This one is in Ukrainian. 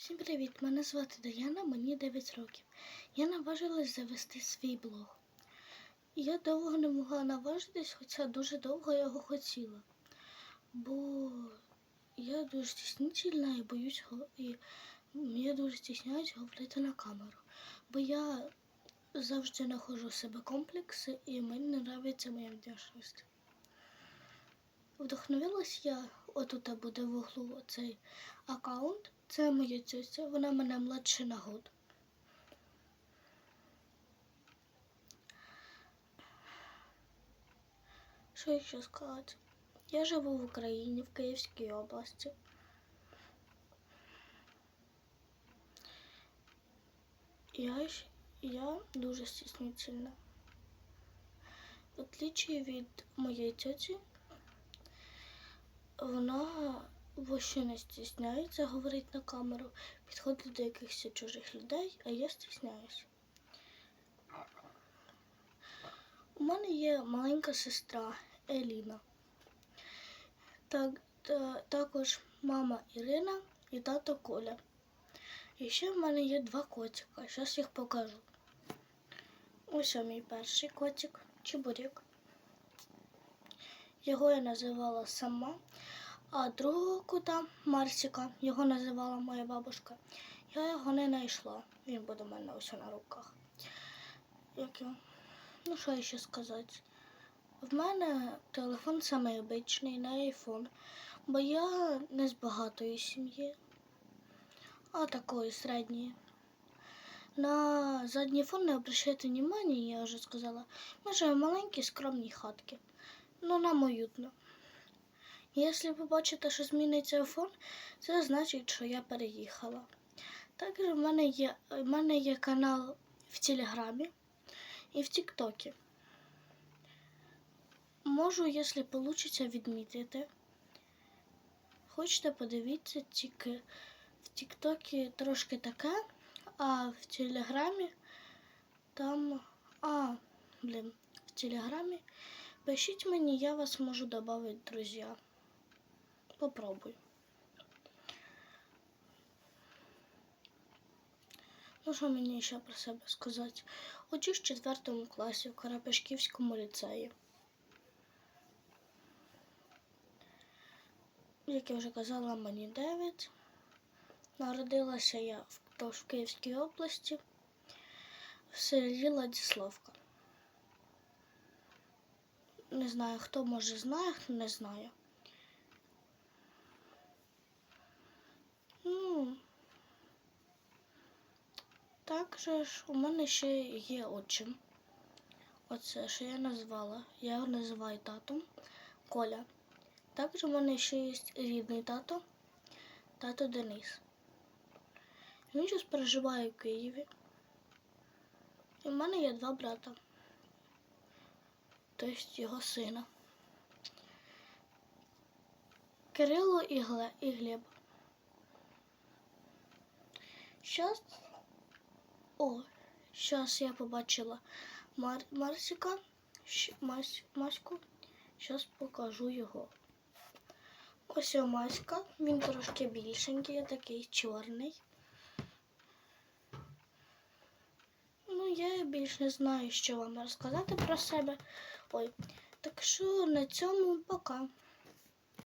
Всім привіт! Мене звати Даяна, мені 9 років. Я наважилась завести свій блог. Я довго не могла наважитись, хоча дуже довго його хотіла. Бо я дуже стіснительна і боюсь і я дуже стісняюсь говорити на камеру. Бо я завжди знаходжу в себе комплекси і мені не подобається моя внешність. Вдохновилась я, отут буде в углу цей аккаунт. Це моя тетя, вона мене младше на год. Що ще сказати? Я живу в Україні, в Київській області. Я, я дуже стіснительна. В отличие від моєї тьоті, вона вообще не стісняється говорити на камеру, підходить до якихось чужих людей, а я стісняюсь. У мене є маленька сестра Еліна. Так, та, також мама Ірина і тато Коля. І ще в мене є два котика. Зараз їх покажу. Ось мій перший котик Чебурек. Його я називала сама. А другого кота Марсика, його називала моя бабушка. Я його не знайшла. Він буде у мене ось на руках. Як його? Ну, що ще сказати? В мене телефон самий обичний, не айфон, бо я не з багатої сім'ї, а такої середньої. На задній фон не обращайте внимания, я вже сказала. Ми живемо в маленькій скромній хатці. Ну, нам уютно. Якщо ви бачите, що зміниться фон, це значить, що я переїхала. Також в мене є, в мене є канал в Телеграмі і в Тіктокі. Можу, якщо вийде, відмітити. Хочете подивіться, тільки в Тіктокі трошки таке, а в Телеграмі там. А, блін, в Телеграмі пишіть мені, я вас можу додати, друзі. Попробуй. Ну, що мені ще про себе сказати? Учусь в четвертому класі в Карапешківському ліцеї. Як я вже казала, мені 9. Народилася я в, в Київській області, в селі Ладіславка. Не знаю, хто може знає, хто не знає. Ну, також у мене ще є отчим. Оце, що я назвала. Я його називаю татом Коля. Також у мене ще є рідний тато, тато Денис. Він зараз проживає в Києві. І в мене є два брата. Тобто його сина. Кирило і, Гле, і Глеб. Щас. О, щас я побачила Мар... Марсика. Щ... Мась... Маську. Щас покажу його. Ось Маська. Він трошки більшенький, такий чорний. Я більш не знаю, що вам розказати про себе. Ой, так що на цьому пока.